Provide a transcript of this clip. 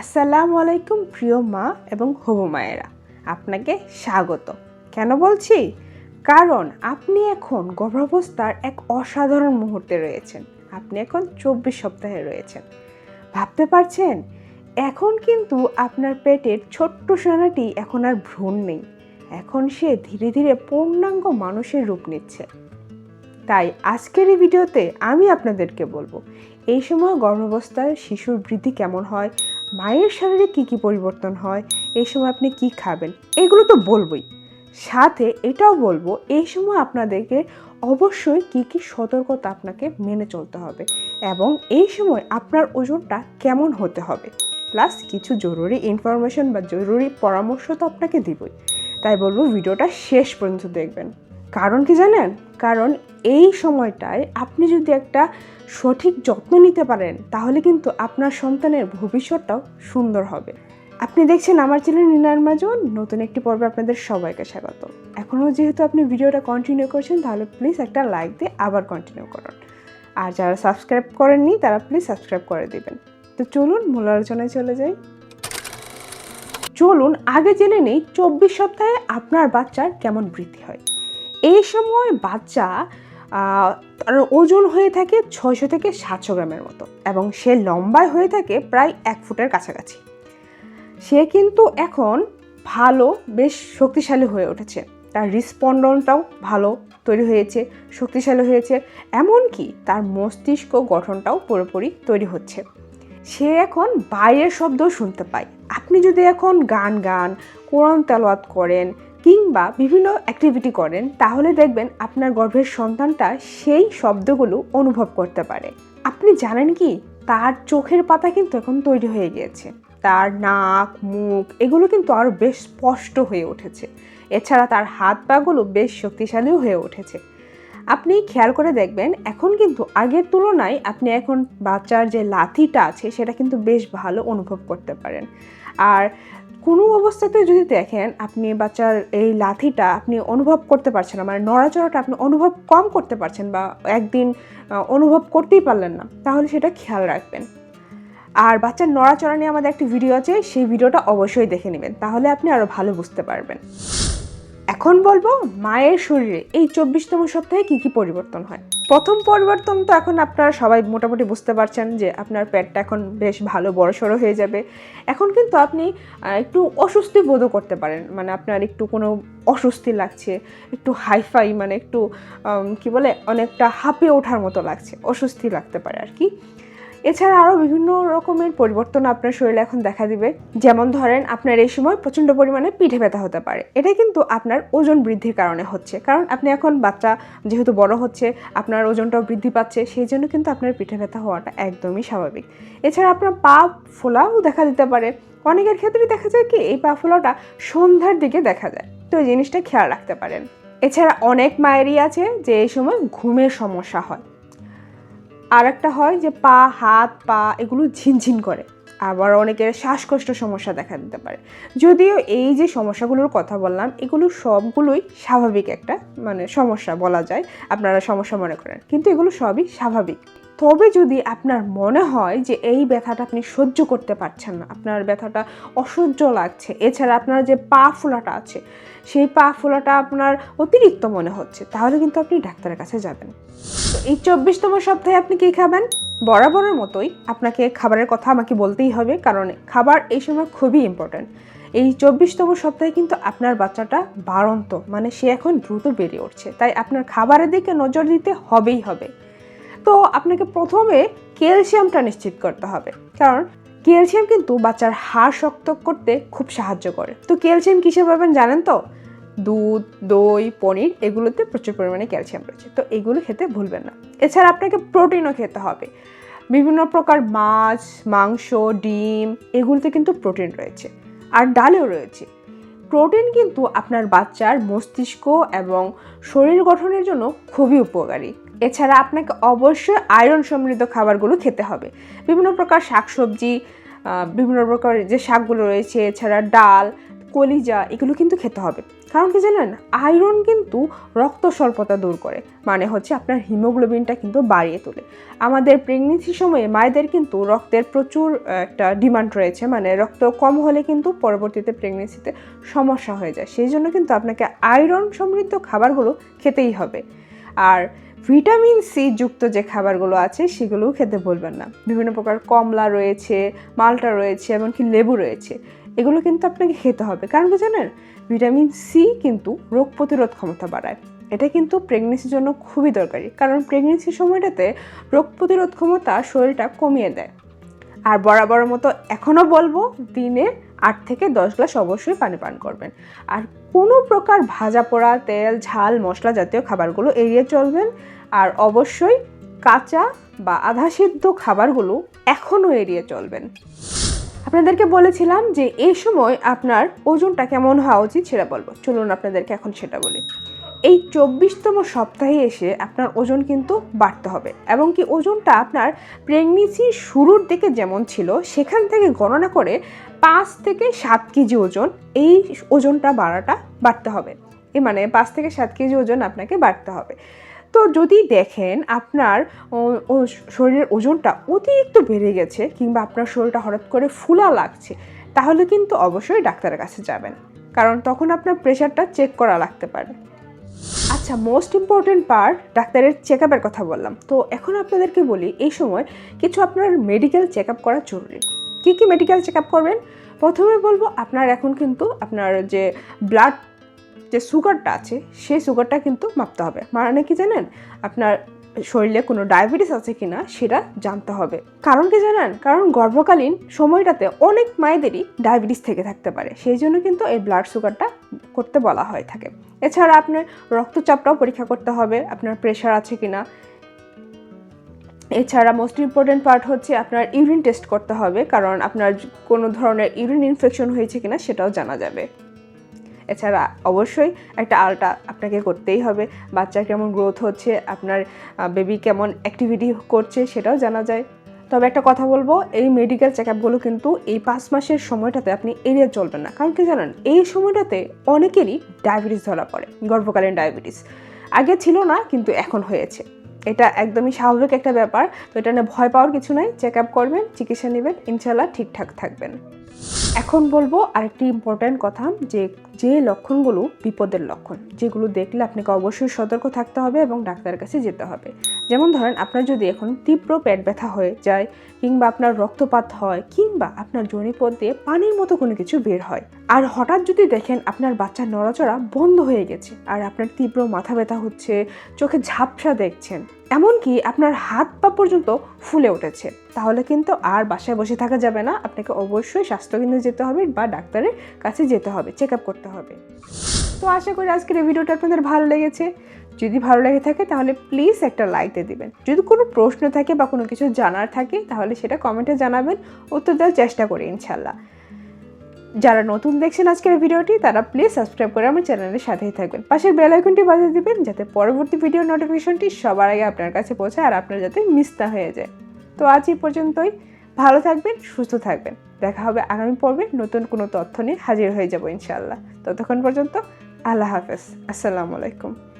আসসালামু আলাইকুম, প্রিয় মা এবং হবু মায়েরা। আপনাকে স্বাগত। কেন বলছি? কারণ আপনি এখন গর্ভাবস্থার এক অসাধারণ মুহূর্তে রয়েছেন। আপনি এখন চব্বিশ সপ্তাহে রয়েছেন। ভাবতে পারছেন? এখন কিন্তু আপনার পেটের ছোট্ট সোনাটি এখন আর ভ্রূণ নেই। এখন সে ধীরে ধীরে পূর্ণাঙ্গ মানুষের রূপ নিচ্ছে। তাই আজকের এই ভিডিওতে আমি আপনাদেরকে বলব, এই সময় গর্ভাবস্থায় শিশুর বৃদ্ধি কেমন হয় মায়ের শরীরে কী কী পরিবর্তন হয় এই সময় আপনি কি খাবেন, এগুলো তো বলবই। সাথে এটাও বলব, এই সময় আপনাদেরকে অবশ্যই কী কী সতর্কতা আপনাকে মেনে চলতে হবে এবং এই সময় আপনার ওজনটা কেমন হতে হবে। প্লাস কিছু জরুরি ইনফরমেশন বা জরুরি পরামর্শ তো আপনাকে দিবই। তাই বলব, ভিডিওটা শেষ পর্যন্ত দেখবেন। কারণ কি জানেন? কারণ এই সময়টায় আপনি যদি একটা সঠিক যত্ন নিতে পারেন, তাহলে কিন্তু আপনার সন্তানের ভবিষ্যৎটাও সুন্দর হবে। আপনি দেখছেন আমার চ্যানেল নিনার মাজন, নতুন একটি পর্বে আপনাদের সবাইকে স্বাগত। এখনও যেহেতু আপনি ভিডিওটা কন্টিনিউ করছেন, তাহলে প্লিজ একটা লাইক দিয়ে আবার কন্টিনিউ করুন। আর যারা সাবস্ক্রাইব করেননি, তারা প্লিজ সাবস্ক্রাইব করে দিবেন। তো চলুন মূল আলোচনায় চলে যাই। চলুন, আগে জেনে নেই, চব্বিশ সপ্তাহে আপনার বাচ্চার কেমন বৃদ্ধি হয়? এই সময় বাচ্চা তার ওজন হয়ে থাকে ছয়শো থেকে সাতশো গ্রামের মতো এবং সে লম্বায় হয়ে থাকে প্রায় এক ফুটের কাছাকাছি। সে কিন্তু এখন ভালো, বেশ শক্তিশালী হয়ে উঠেছে। তার রিসপন্ডনটাও ভালো তৈরি হয়েছে, শক্তিশালী হয়েছে। এমনকি তার মস্তিষ্ক গঠনটাও পুরোপুরি তৈরি হচ্ছে। সে এখন বাইরের শব্দ শুনতে পায়। আপনি যদি এখন গান গান, কোরআন তেলাওয়াত করেন কিংবা বিভিন্ন অ্যাক্টিভিটি করেন, তাহলে দেখবেন আপনার গর্ভের সন্তানটা সেই শব্দগুলো অনুভব করতে পারে। আপনি জানেন কি? তার চোখের পাতা কিন্তু এখন তৈরি হয়ে গিয়েছে। তার নাক, মুখ, এগুলো কিন্তু আরও বেশ স্পষ্ট হয়ে উঠেছে। এছাড়া তার হাত পাগুলো বেশ শক্তিশালীও হয়ে উঠেছে। আপনি খেয়াল করে দেখবেন, এখন কিন্তু আগের তুলনায় আপনি এখন বাচ্চার যে লাথিটা আছে, সেটা কিন্তু বেশ ভালো অনুভব করতে পারেন। আর কোনো অবস্থাতে যদি দেখেন আপনি বাচ্চার এই লাথিটা আপনি অনুভব করতে পারছেন না মানে নড়াচড়াটা আপনি অনুভব কম করতে পারছেন বা একদিন অনুভব করতেই পারলেন না, তাহলে সেটা খেয়াল রাখবেন। আর বাচ্চার নড়াচড়া নিয়ে আমাদের একটি ভিডিও আছে, সেই ভিডিওটা অবশ্যই দেখে নেবেন, তাহলে আপনি আরও ভালো বুঝতে পারবেন। এখন বলব মায়ের শরীরে এই চব্বিশতম সপ্তাহে কি কি পরিবর্তন হয়? প্রথম পরিবর্তন তো এখন আপনারা সবাই মোটামুটি বুঝতে পারছেন যে আপনার পেটটা এখন বেশ ভালো বড় সড়ো হয়ে যাবে। এখন কিন্তু আপনি একটু অস্বস্তি বোধও করতে পারেন। মানে আপনার একটু কোনো অস্বস্তি লাগছে, একটু হাইফাই মানে একটু কি বলে, অনেকটা হাঁপিয়ে ওঠার মতো লাগছে, অস্বস্তি লাগতে পারে আর কি। এছাড়া আরও বিভিন্ন রকমের পরিবর্তন আপনার শরীরে এখন দেখা দিবে। যেমন ধরেন, আপনার এই সময় প্রচণ্ড পরিমাণে পিঠে ব্যথা হতে পারে। এটা কিন্তু আপনার ওজন বৃদ্ধির কারণে হচ্ছে। কারণ আপনি এখন বাচ্চা যেহেতু বড় হচ্ছে, আপনার ওজনটাও বৃদ্ধি পাচ্ছে, সেই জন্য কিন্তু আপনার পিঠে ব্যথা হওয়াটা একদমই স্বাভাবিক। এছাড়া আপনার পা ফোলাও দেখা দিতে পারে। অনেকের ক্ষেত্রে দেখা যায় কি, এই পা ফোলাটা সন্ধ্যার দিকে দেখা যায়। তো এই জিনিসটা খেয়াল রাখতে পারেন। এছাড়া অনেক মায়েরই আছে যে, এই সময় ঘুমের সমস্যা হয়। আর একটা হয় যে পা, হাত, পা এগুলো ঝিনঝিন করে। আবার অনেকের শ্বাসকষ্ট সমস্যা দেখা দিতে পারে। যদিও এই যে সমস্যাগুলোর কথা বললাম, এগুলো সবগুলোই স্বাভাবিক একটা মানে সমস্যা বলা যায়, আপনারা সমস্যা মনে করেন। কিন্তু এগুলো সবই স্বাভাবিক। তবে যদি আপনার মনে হয় যে এই ব্যথাটা আপনি সহ্য করতে পারছেন না, আপনার ব্যথাটা অসহ্য লাগছে, এছাড়া আপনার যে পা ফোলাটা আছে, সেই পা ফোলাটা আপনার অতিরিক্ত মনে হচ্ছে, তাহলে কিন্তু আপনি ডাক্তারের কাছে যাবেন। এই চব্বিশতম সপ্তাহে আপনি কী খাবেন? বরাবরের মতোই আপনাকে খাবারের কথা আমাকে বলতেই হবে, কারণ খাবার এই সময় খুবই ইম্পর্ট্যান্ট এই চব্বিশতম সপ্তাহে কিন্তু আপনার বাচ্চাটা বাড়ন্ত মানে সে এখন দ্রুত বেড়ে উঠছে, তাই আপনার খাবারের দিকে নজর দিতে হবেই হবে। তো আপনাকে প্রথমে ক্যালসিয়ামটা নিশ্চিত করতে হবে। কারণ ক্যালসিয়াম কিন্তু বাচ্চার হাড় শক্ত করতে খুব সাহায্য করে। তো ক্যালসিয়াম কিসে পাবেন জানেন তো? দুধ, দই, পনির এগুলোতে প্রচুর পরিমাণে ক্যালসিয়াম রয়েছে। তো এগুলো খেতে ভুলবেন না। এছাড়া আপনাকে প্রোটিনও খেতে হবে। বিভিন্ন প্রকার মাছ, মাংস, ডিম এগুলোতে কিন্তু প্রোটিন রয়েছে। আর ডালেও রয়েছে। প্রোটিন কিন্তু আপনার বাচ্চার মস্তিষ্ক এবং শরীর গঠনের জন্য খুবই উপকারী। এছাড়া আপনাকে অবশ্যই আয়রন সমৃদ্ধ খাবারগুলো খেতে হবে। বিভিন্ন প্রকার শাকসবজি বিভিন্ন প্রকার যে শাকগুলো রয়েছে, এছাড়া ডাল, কলিজা, এগুলো কিন্তু খেতে হবে। কারণ কি জানেন? আয়রন কিন্তু রক্ত স্বল্পতা দূর করে মানে হচ্ছে আপনার হিমোগ্লোবিনটা কিন্তু বাড়িয়ে তোলে। আমাদের প্রেগনেন্সির সময়ে মায়েদের কিন্তু রক্তের প্রচুর একটা ডিমান্ড রয়েছে মানে রক্ত কম হলে কিন্তু পরবর্তীতে প্রেগনেন্সিতে সমস্যা হয়ে যায়। সেই জন্য কিন্তু আপনাকে আয়রন সমৃদ্ধ খাবারগুলো খেতেই হবে। আর ভিটামিন সি যুক্ত যে খাবারগুলো আছে, সেগুলোও খেতে ভুলবেন না। বিভিন্ন প্রকার কমলা রয়েছে, মালটা রয়েছে, এমনকি লেবু রয়েছে। এগুলো কিন্তু আপনাকে খেতে হবে। কারণ কি জানেন? ভিটামিন সি কিন্তু রোগ প্রতিরোধ ক্ষমতা বাড়ায়। এটা কিন্তু প্রেগনেন্সির জন্য খুবই দরকারি। কারণ প্রেগনেন্সির সময়টাতে রোগ প্রতিরোধ ক্ষমতা শরীরটা কমিয়ে দেয়। আর বরাবর মতো এখনও বলব, দিনে আট থেকে দশ গ্লাস অবশ্যই পানি পান করবেন। আর কোনো প্রকার ভাজা পোড়া, তেল, ঝাল, মশলা জাতীয় খাবারগুলো এড়িয়ে চলবেন। আর অবশ্যই কাঁচা বা আধা সিদ্ধ খাবারগুলো এখনও এড়িয়ে চলবেন। আপনাদেরকে বলেছিলাম যে এই সময় আপনার ওজনটা কেমন হওয়া উচিত সেটা বলব। চলুন আপনাদেরকে এখন সেটা বলি। এই চব্বিশতম সপ্তাহে এসে আপনার ওজন কিন্তু বাড়তে হবে। এবং কি ওজনটা আপনার প্রেগনেন্সির শুরুর দিকে যেমন ছিল, সেখান থেকে গণনা করে পাঁচ থেকে সাত কেজি ওজন এই ওজনটা বাড়াটা বাড়তে হবে। এ মানে পাঁচ থেকে সাত কেজি ওজন আপনাকে বাড়তে হবে। তো যদি দেখেন আপনার শরীরের ওজনটা অতিরিক্ত বেড়ে গেছে কিংবা আপনার শরীরটা হঠাৎ করে ফুলা লাগছে, তাহলে কিন্তু অবশ্যই ডাক্তারের কাছে যাবেন। কারণ তখন আপনার প্রেশারটা চেক করা লাগতে পারে। আচ্ছা মোস্ট ইম্পর্টেন্ট পার্ট ডাক্তারের চেক আপের কথা বললাম। তো এখন আপনাদেরকে বলি, এই সময় কিছু আপনার মেডিকেল চেক আপ করা জরুরি। কী কী মেডিকেল চেক আপ করবেন? প্রথমে বলব, আপনার এখন কিন্তু আপনার যে ব্লাড যে সুগারটা আছে, সেই সুগারটা কিন্তু মাপতে হবে। মানে কি জানেন? আপনার শরীরে কোনো ডায়াবেটিস আছে কিনা সেটা জানতে হবে। কারণ কি জানেন? কারণ গর্ভকালীন সময়টাতে অনেক মায়েদেরই ডায়াবেটিস থেকে থাকতে পারে। সেই জন্য কিন্তু এই ব্লাড সুগারটা করতে বলা হয়ে থাকে। এছাড়া আপনার রক্তচাপটাও পরীক্ষা করতে হবে, আপনার প্রেশার আছে কিনা। এছাড়া মোস্ট ইম্পর্টেন্ট পার্ট হচ্ছে আপনার ইউরিন টেস্ট করতে হবে, কারণ আপনার কোনো ধরনের ইউরিন ইনফেকশন হয়েছে কিনা সেটাও জানা যাবে। এছাড়া অবশ্যই একটা আলটা আপনাকে করতেই হবে। বাচ্চার কেমন গ্রোথ হচ্ছে, আপনার বেবি কেমন অ্যাক্টিভিটি করছে সেটাও জানা যায়। তবে একটা কথা বলব, এই মেডিকেল চেক আপগুলো কিন্তু এই পাঁচ মাসের সময়টাতে আপনি এড়িয়ে চলবেন না। কারণ কি জানেন, এই সময়টাতে অনেকেরই ডায়াবেটিস ধরা পড়ে, গর্ভকালীন ডায়াবেটিস আগে ছিল না, কিন্তু এখন হয়েছে। এটা একদমই স্বাভাবিক একটা ব্যাপার। তো এটা নিয়ে ভয় পাওয়ার কিছু নাই। চেক আপ করবেন, চিকিৎসা নেবেন ইনশাল্লাহ ঠিকঠাক থাকবেন। এখন বলব আরেকটি ইম্পর্ট্যান্ট কথা, যে যে লক্ষণগুলো বিপদের লক্ষণ, যেগুলো দেখলে আপনাকে অবশ্যই সতর্ক থাকতে হবে এবং ডাক্তারের কাছে যেতে হবে। যেমন ধরেন আপনার যদি এখন তীব্র পেট ব্যথা হয়ে যায়, কিংবা আপনার রক্তপাত হয়, কিংবা আপনার জনিপথ দিয়ে পানির মতো কোনো কিছু বের হয়। আর হঠাৎ যদি দেখেন আপনার বাচ্চার নড়াচড়া বন্ধ হয়ে গেছে, আর আপনার তীব্র মাথা ব্যথা হচ্ছে, চোখে ঝাপসা দেখছেন, এমনকি আপনার হাত পা পর্যন্ত ফুলে উঠেছে, তাহলে কিন্তু আর বাসায় বসে থাকা যাবে না। আপনাকে অবশ্যই স্বাস্থ্যকেন্দ্রে যেতে হবে বা ডাক্তারের কাছে যেতে হবে চেক আপ করতে হবে। তো আশা করি আজকের এই ভিডিওটা আপনাদের ভালো লেগেছে। যদি ভালো লেগে থাকে, তাহলে প্লিজ একটা লাইক দিয়ে দিবেন। যদি কোনো প্রশ্ন থাকে বা কোনো কিছু জানার থাকে, তাহলে সেটা কমেন্টে জানাবেন, উত্তর দেওয়ার চেষ্টা করি ইনশাল্লাহ যারা নতুন দেখছেন আজকের ভিডিওটি, তারা প্লিজ সাবস্ক্রাইব করে আমার চ্যানেলের সাথেই থাকবেন। পাশের বেল আইকনটি বাজিয়ে দিবেন, যাতে পরবর্তী ভিডিও নোটিফিকেশনটি সবার আগে আপনার কাছে পৌঁছায় আর আপনার যাতে মিস না হয়ে যায়। তো আজ এই পর্যন্তই। ভালো থাকবেন, সুস্থ থাকবেন। দেখা হবে আগামী পর্বে নতুন কোনো তথ্য নিয়ে হাজির হয়ে যাব ইনশাআল্লাহ। ততক্ষণ পর্যন্ত আল্লাহ হাফেজ। আসসালামু আলাইকুম।